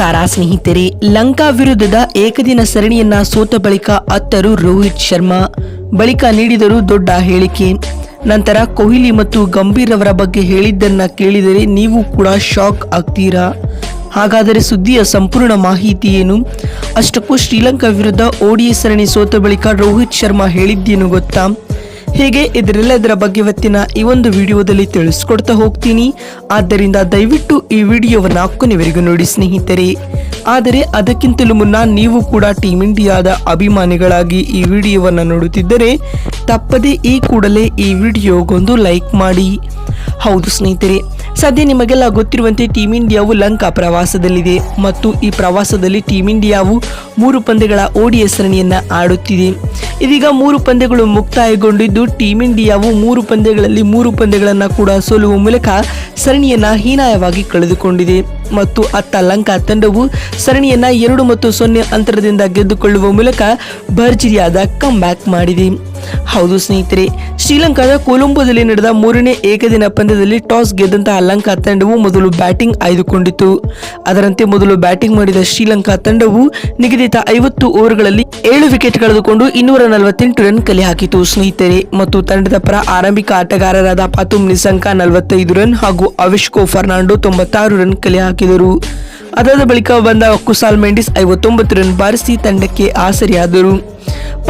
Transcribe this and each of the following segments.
ನಮಸ್ಕಾರ, ಸ್ನೇಹಿತರೆ. ಲಂಕಾ ವಿರುದ್ಧದ ಏಕದಿನ ಸರಣಿಯನ್ನ ಸೋತ ಬಳಿಕ ಅತ್ತರು ರೋಹಿತ್ ಶರ್ಮಾ. ಬಳಿಕ ನೀಡಿದರು ದೊಡ್ಡ ಹೇಳಿಕೆ. ನಂತರ ಕೊಹ್ಲಿ ಮತ್ತು ಗಂಭೀರ್ ಅವರ ಬಗ್ಗೆ ಹೇಳಿದ್ದನ್ನ ಕೇಳಿದರೆ ನೀವು ಕೂಡ ಶಾಕ್ ಆಗ್ತೀರಾ? ಹಾಗಾದರೆ ಸುದ್ದಿಯ ಸಂಪೂರ್ಣ ಮಾಹಿತಿ ಏನು? ಅಷ್ಟಕ್ಕೂ ಶ್ರೀಲಂಕಾ ವಿರುದ್ಧ ಓಡಿಎ ಸರಣಿ ಸೋತ ಬಳಿಕ ರೋಹಿತ್ ಶರ್ಮಾ ಹೇಳಿದ್ದೇನು ಗೊತ್ತಾ? ಹೇಗೆ ಇದರೆಲ್ಲದರ ಬಗ್ಗೆ ಇವತ್ತಿನ ಈ ಒಂದು ವಿಡಿಯೋದಲ್ಲಿ ತಿಳಿಸ್ಕೊಡ್ತಾ ಹೋಗ್ತೀನಿ. ಆದ್ದರಿಂದ ದಯವಿಟ್ಟು ಈ ವಿಡಿಯೋವನ್ನು ಕೊನೆವರೆಗೂ ನೋಡಿ ಸ್ನೇಹಿತರೆ. ಆದರೆ ಅದಕ್ಕಿಂತಲೂ ಮುನ್ನ ನೀವು ಕೂಡ ಟೀಮ್ ಇಂಡಿಯಾದ ಅಭಿಮಾನಿಗಳಾಗಿ ಈ ವಿಡಿಯೋವನ್ನು ನೋಡುತ್ತಿದ್ದರೆ ತಪ್ಪದೇ ಈ ಕೂಡಲೇ ಈ ವಿಡಿಯೋಗೊಂದು ಲೈಕ್ ಮಾಡಿ. ಹೌದು ಸ್ನೇಹಿತರೆ, ಸದ್ಯ ನಿಮಗೆಲ್ಲ ಗೊತ್ತಿರುವಂತೆ ಟೀಮ್ ಇಂಡಿಯಾವು ಲಂಕಾ ಪ್ರವಾಸದಲ್ಲಿದೆ ಮತ್ತು ಈ ಪ್ರವಾಸದಲ್ಲಿ ಟೀಮ್ ಇಂಡಿಯಾವು ಮೂರು ಪಂದ್ಯಗಳ ಓಡಿಯ ಸರಣಿಯನ್ನ ಆಡುತ್ತಿದೆ. ಇದೀಗ ಮೂರು ಪಂದ್ಯಗಳು ಮುಕ್ತಾಯಗೊಂಡಿದ್ದು ಟೀಮ್ ಇಂಡಿಯಾವು ಮೂರು ಪಂದ್ಯಗಳಲ್ಲಿ ಮೂರು ಪಂದ್ಯಗಳನ್ನು ಕೂಡ ಸೋಲುವ ಮೂಲಕ ಸರಣಿಯನ್ನ ಹೀನಾಯವಾಗಿ ಕಳೆದುಕೊಂಡಿದೆ. ಮತ್ತು ಅತ್ತ ಲಂಕಾ ತಂಡವು ಸರಣಿಯನ್ನ ಎರಡು ಮತ್ತು ಸೊನ್ನೆ ಅಂತರದಿಂದ ಗೆದ್ದುಕೊಳ್ಳುವ ಮೂಲಕ ಭರ್ಜರಿಯಾದ ಕಮ್ ಬ್ಯಾಕ್ ಮಾಡಿದೆ. ಹೌದು ಸ್ನೇಹಿತರೆ, ಶ್ರೀಲಂಕಾದ ಕೊಲಂಬೋದಲ್ಲಿ ನಡೆದ ಮೂರನೇ ಏಕದಿನ ಪಂದ್ಯದಲ್ಲಿ ಟಾಸ್ ಗೆದ್ದಂತಹ ಲಂಕಾ ತಂಡವು ಮೊದಲು ಬ್ಯಾಟಿಂಗ್ ಆಯ್ದುಕೊಂಡಿತು ಅದರಂತೆ ಮೊದಲು ಬ್ಯಾಟಿಂಗ್ ಮಾಡಿದ ಶ್ರೀಲಂಕಾ ತಂಡವು ನಿಗದಿತ ಐವತ್ತು ಓವರ್ಗಳಲ್ಲಿ ಏಳು ವಿಕೆಟ್ ಕಳೆದುಕೊಂಡು ಇನ್ನೂರ ನಲವತ್ತೆಂಟು ರನ್ ಕಲೆ ಹಾಕಿತು ಸ್ನೇಹಿತರೆ. ಮತ್ತು ತಂಡದ ಪರ ಆರಂಭಿಕ ಆಟಗಾರರಾದ ಪಾತುಮ್ ನಿಸಂಕಾ ನಲವತ್ತೈದು ರನ್ ಹಾಗೂ ಅವಿಶ್ಕೋ ಫರ್ನಾಂಡೋ ತೊಂಬತ್ತಾರು ರನ್ ಕಲೆ ಹಾಕಿದರು. ಅದಾದ ಬಳಿಕ ಬಂದ ಕುಸಾಲ್ ಮೆಂಡಿಸ್ ಐವತ್ತೊಂಬತ್ತು ರನ್ ಬಾರಿಸಿ ತಂಡಕ್ಕೆ ಆಸರಿಯಾದರು.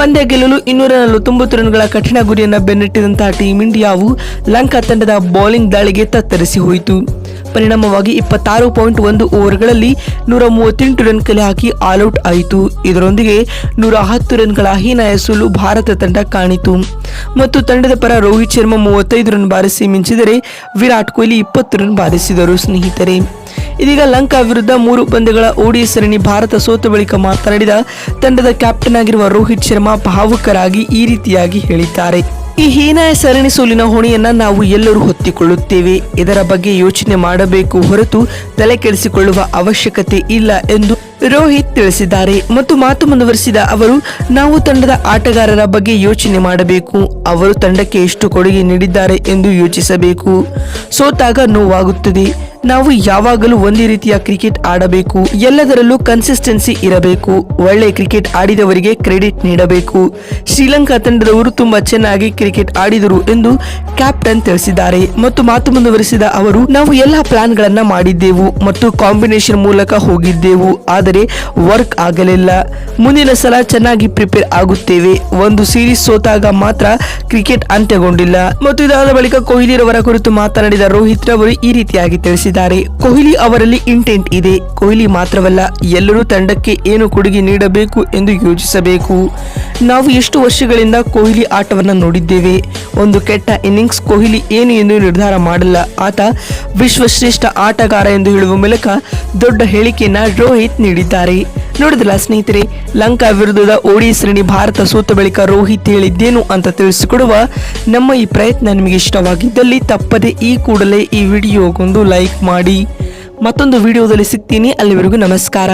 ಪಂದ್ಯ ಗೆಲ್ಲಲು ಇನ್ನೂರ ನಲವತ್ತೊಂಬತ್ತು ರನ್ಗಳ ಕಠಿಣ ಗುರಿಯನ್ನು ಬೆನ್ನಟ್ಟಿದಂತಹ ಟೀಂ ಇಂಡಿಯಾವು ಲಂಕಾ ತಂಡದ ಬೌಲಿಂಗ್ ದಾಳಿಗೆ ತತ್ತರಿಸಿ ಹೋಯಿತು. ಪರಿಣಾಮವಾಗಿ ಇಪ್ಪತ್ತಾರು ಪಾಯಿಂಟ್ ಒಂದು ಓವರ್ಗಳಲ್ಲಿ ನೂರ ಮೂವತ್ತೆಂಟು ರನ್ ಕಲೆ ಹಾಕಿ ಆಲ್ಔಟ್ ಆಯಿತು. ಇದರೊಂದಿಗೆ ನೂರ ಹತ್ತು ರನ್ಗಳ ಹೀನಾಯ ಸೋಲು ಭಾರತ ತಂಡ ಕಾಣಿತು. ಮತ್ತು ತಂಡದ ಪರ ರೋಹಿತ್ ಶರ್ಮಾ ಮೂವತ್ತೈದು ರನ್ ಬಾರಿಸಿ ಮಿಂಚಿದರೆ ವಿರಾಟ್ ಕೊಹ್ಲಿ ಇಪ್ಪತ್ತು ರನ್ ಬಾರಿಸಿದರು. ಸ್ನೇಹಿತರೆ ಇದೀಗ ಲಂಕಾ ವಿರುದ್ಧ ಮೂರು ಪಂದ್ಯಗಳ ಓಡಿ ಸರಣಿ ಭಾರತ ಸೋತ ಬಳಿಕ ಮಾತನಾಡಿದ ತಂಡದ ಕ್ಯಾಪ್ಟನ್ ಆಗಿರುವ ರೋಹಿತ್ ಶರ್ಮಾ ಭಾವುಕರಾಗಿ ಈ ರೀತಿಯಾಗಿ ಹೇಳಿದ್ದಾರೆ. ಈ ಹೀನಾಯ ಸರಣಿ ಸೋಲಿನ ಹೊಣೆಯನ್ನ ನಾವು ಎಲ್ಲರೂ ಹೊತ್ತಿಕೊಳ್ಳುತ್ತೇವೆ. ಇದರ ಬಗ್ಗೆ ಯೋಚನೆ ಮಾಡಬೇಕು ಹೊರತು ತಲೆ ಕೆಡಿಸಿಕೊಳ್ಳುವ ಅವಶ್ಯಕತೆ ಇಲ್ಲ ಎಂದು ರೋಹಿತ್ ತಿಳಿಸಿದ್ದಾರೆ. ಮತ್ತು ಮಾತು ಮುಂದುವರಿಸಿದ ಅವರು, ನಾವು ತಂಡದ ಆಟಗಾರರ ಬಗ್ಗೆ ಯೋಚನೆ ಮಾಡಬೇಕು. ಅವರು ತಂಡಕ್ಕೆ ಎಷ್ಟು ಕೊಡುಗೆ ನೀಡಿದ್ದಾರೆ ಎಂದು ಯೋಚಿಸಬೇಕು. ಸೋತಾಗ ನೋವಾಗುತ್ತದೆ. ನಾವು ಯಾವಾಗಲೂ ಒಂದೇ ರೀತಿಯ ಕ್ರಿಕೆಟ್ ಆಡಬೇಕು. ಎಲ್ಲದರಲ್ಲೂ ಕನ್ಸಿಸ್ಟೆನ್ಸಿ ಇರಬೇಕು. ಒಳ್ಳೆ ಕ್ರಿಕೆಟ್ ಆಡಿದವರಿಗೆ ಕ್ರೆಡಿಟ್ ನೀಡಬೇಕು. ಶ್ರೀಲಂಕಾ ತಂಡದವರು ತುಂಬಾ ಚೆನ್ನಾಗಿ ಕ್ರಿಕೆಟ್ ಆಡಿದರು ಎಂದು ಕ್ಯಾಪ್ಟನ್ ತಿಳಿಸಿದ್ದಾರೆ. ಮತ್ತು ಮಾತು ಮುಂದುವರಿಸಿದ ಅವರು, ನಾವು ಎಲ್ಲ ಪ್ಲಾನ್ ಗಳನ್ನ ಮಾಡಿದ್ದೆವು ಮತ್ತು ಕಾಂಬಿನೇಷನ್ ಮೂಲಕ ಹೋಗಿದ್ದೆವು. ಆದರೆ ವರ್ಕ್ ಆಗಲಿಲ್ಲ. ಮುಂದಿನ ಸಲ ಚೆನ್ನಾಗಿ ಪ್ರಿಪೇರ್ ಆಗುತ್ತೇವೆ. ಒಂದು ಸೀರೀಸ್ ಸೋತಾಗ ಮಾತ್ರ ಕ್ರಿಕೆಟ್ ಅಂತ್ಯಗೊಂಡಿಲ್ಲ. ಮತ್ತು ಇದಾದ ಬಳಿಕ ಕೊಹ್ಲಿ ರವರ ಕುರಿತು ಮಾತನಾಡಿದ ರೋಹಿತ್ ರವರು ಈ ರೀತಿಯಾಗಿ ತಿಳಿಸಿದ್ದಾರೆ. ಕೊಹ್ಲಿ ಅವರಲ್ಲಿ ಇಂಟೆಂಟ್ ಇದೆ. ಕೊಹ್ಲಿ ಮಾತ್ರವಲ್ಲ, ಎಲ್ಲರೂ ತಂಡಕ್ಕೆ ಏನು ಕೊಡುಗೆ ನೀಡಬೇಕು ಎಂದು ಯೋಚಿಸಬೇಕು. ನಾವು ಎಷ್ಟು ವರ್ಷಗಳಿಂದ ಕೊಹ್ಲಿ ಆಟವನ್ನು ನೋಡಿದ್ದೇವೆ. ಒಂದು ಕೆಟ್ಟ ಇನ್ನಿಂಗ್ಸ್ ಕೊಹ್ಲಿ ಏನು ಎಂದು ನಿರ್ಧಾರ ಮಾಡಲ್ಲ. ಆತ ವಿಶ್ವಶ್ರೇಷ್ಠ ಆಟಗಾರ ಎಂದು ಹೇಳುವ ಮೂಲಕ ದೊಡ್ಡ ಹೇಳಿಕೆಯನ್ನ ರೋಹಿತ್ ನೀಡಿದ್ದಾರೆ. ನೋಡಿದ್ರಲ್ಲ ಸ್ನೇಹಿತರೆ, ಲಂಕಾ ವಿರುದ್ಧದ ಓಡಿ ಸರಣಿ ಭಾರತ ಸೋತ ಬಳಿಕ ರೋಹಿತ್ ಹೇಳಿದ್ದೇನು ಅಂತ ತಿಳಿಸಿಕೊಡುವ ನಮ್ಮ ಈ ಪ್ರಯತ್ನ ನಿಮಗೆ ಇಷ್ಟವಾಗಿದ್ದಲ್ಲಿ ತಪ್ಪದೆ ಈ ಕೂಡಲೇ ಈ ವಿಡಿಯೋಗೊಂದು ಲೈಕ್ ಮಾಡಿ. ಮತ್ತೊಂದು ವಿಡಿಯೋದಲ್ಲಿ ಸಿಗ್ತೀನಿ. ಅಲ್ಲಿವರೆಗೂ ನಮಸ್ಕಾರ.